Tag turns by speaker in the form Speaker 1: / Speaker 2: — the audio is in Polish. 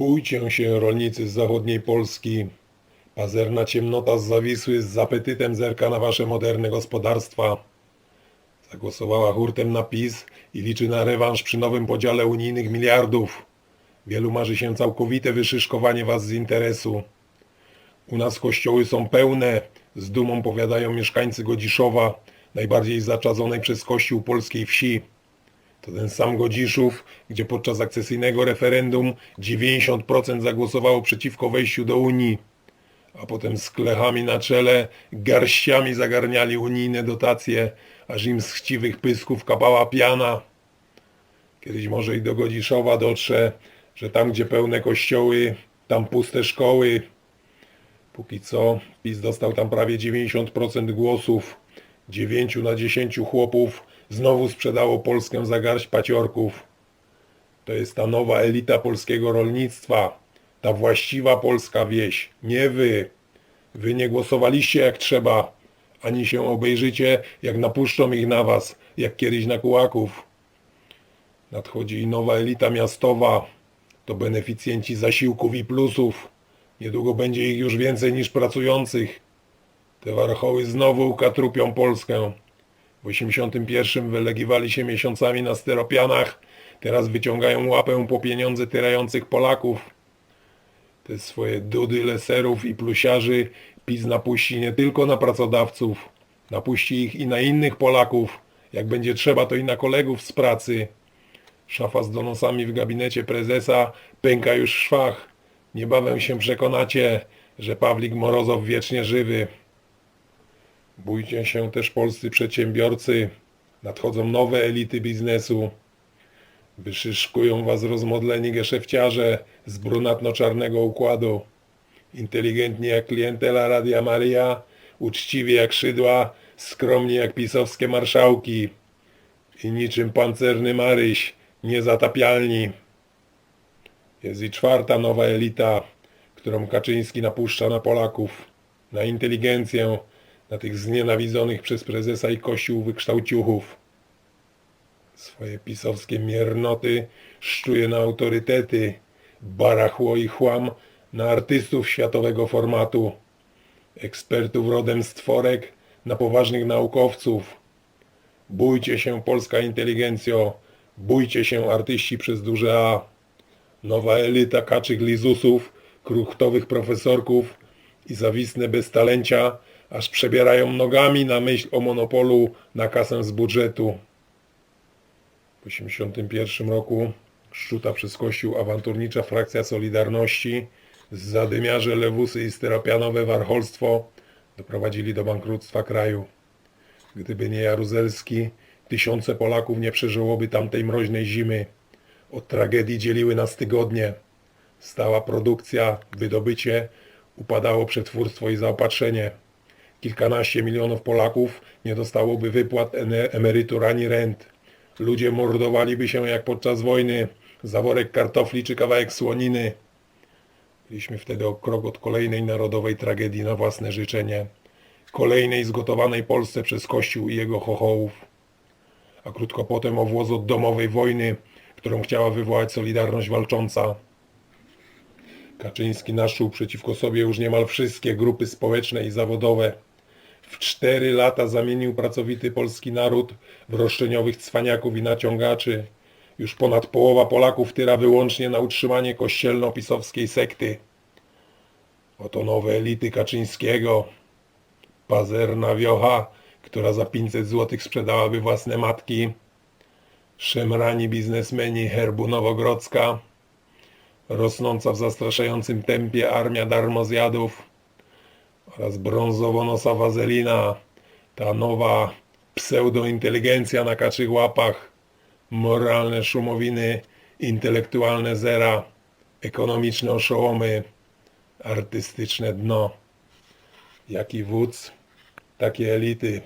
Speaker 1: Bójcie się, rolnicy z zachodniej Polski. Pazerna ciemnota z zawisły z apetytem zerka na wasze moderne gospodarstwa. Zagłosowała hurtem na PiS i liczy na rewanż przy nowym podziale unijnych miliardów. Wielu marzy się całkowite wyszyszkowanie was z interesu. U nas kościoły są pełne, z dumą powiadają mieszkańcy Godziszowa, najbardziej zaczadzonej przez kościół polskiej wsi. To ten sam Godziszów, gdzie podczas akcesyjnego referendum 90% zagłosowało przeciwko wejściu do Unii, a potem z klechami na czele garściami zagarniali unijne dotacje, aż im z chciwych pysków kapała piana. Kiedyś może i do Godziszowa dotrze, że tam gdzie pełne kościoły, tam puste szkoły. Póki co PiS dostał tam prawie 90% głosów. 9 na 10 chłopów znowu sprzedało Polskę za garść paciorków. To jest ta nowa elita polskiego rolnictwa. Ta właściwa polska wieś. Nie wy. Wy nie głosowaliście jak trzeba. Ani się obejrzycie, jak napuszczą ich na was, jak kiedyś na kułaków. Nadchodzi nowa elita miastowa. To beneficjenci zasiłków i plusów. Niedługo będzie ich już więcej niż pracujących. Te warchoły znowu ukatrupią Polskę. W 81 wylegiwali się miesiącami na steropianach, teraz wyciągają łapę po pieniądze tyrających Polaków. Te swoje dudy leserów i plusiarzy PiS napuści nie tylko na pracodawców, napuści ich i na innych Polaków, jak będzie trzeba to i na kolegów z pracy. Szafa z donosami w gabinecie prezesa pęka już w szwach. Niebawem się przekonacie, że Pawlik Morozow wiecznie żywy. Bójcie się też polscy przedsiębiorcy. Nadchodzą nowe elity biznesu. Wyszyszkują was rozmodleni geszefciarze z brunatno-czarnego układu. Inteligentni jak klientela Radia Maria, uczciwi jak szydła, skromni jak pisowskie marszałki. I niczym pancerny Maryś, niezatapialni. Jest i czwarta nowa elita, którą Kaczyński napuszcza na Polaków, na inteligencję, na tych znienawidzonych przez prezesa i kościół wykształciuchów. Swoje pisowskie miernoty szczuje na autorytety, barachło i chłam na artystów światowego formatu, ekspertów rodem z tworek na poważnych naukowców. Bójcie się polska inteligencjo, bójcie się artyści przez duże A. Nowa elita kaczych lizusów, kruchtowych profesorków i zawisne beztalencia, aż przebierają nogami na myśl o monopolu na kasę z budżetu. W 1981 roku szczuta przez Kościół awanturnicza frakcja Solidarności, zadymiarze, lewusy i steropianowe warcholstwo doprowadzili do bankructwa kraju. Gdyby nie Jaruzelski, tysiące Polaków nie przeżyłoby tamtej mroźnej zimy. Od tragedii dzieliły nas tygodnie. Stała produkcja, wydobycie, upadało przetwórstwo i zaopatrzenie. Kilkanaście milionów Polaków nie dostałoby wypłat emerytur ani rent. Ludzie mordowaliby się jak podczas wojny, za worek kartofli czy kawałek słoniny. Byliśmy wtedy o krok od kolejnej narodowej tragedii na własne życzenie. Kolejnej zgotowanej Polsce przez Kościół i jego chochołów. A krótko potem o włos od domowej wojny, którą chciała wywołać Solidarność Walcząca. Kaczyński naszył przeciwko sobie już niemal wszystkie grupy społeczne i zawodowe. W cztery lata zamienił pracowity polski naród w roszczeniowych cwaniaków i naciągaczy. Już ponad połowa Polaków tyra wyłącznie na utrzymanie kościelno-pisowskiej sekty. Oto nowe elity Kaczyńskiego. Pazerna wiocha, która za 500 zł sprzedałaby własne matki. Szemrani biznesmeni herbu Nowogrodzka. Rosnąca w zastraszającym tempie armia darmozjadów oraz brązowonosa wazelina, ta nowa pseudointeligencja na kaczych łapach, moralne szumowiny, intelektualne zera, ekonomiczne oszołomy, artystyczne dno. Jaki wódz, takie elity.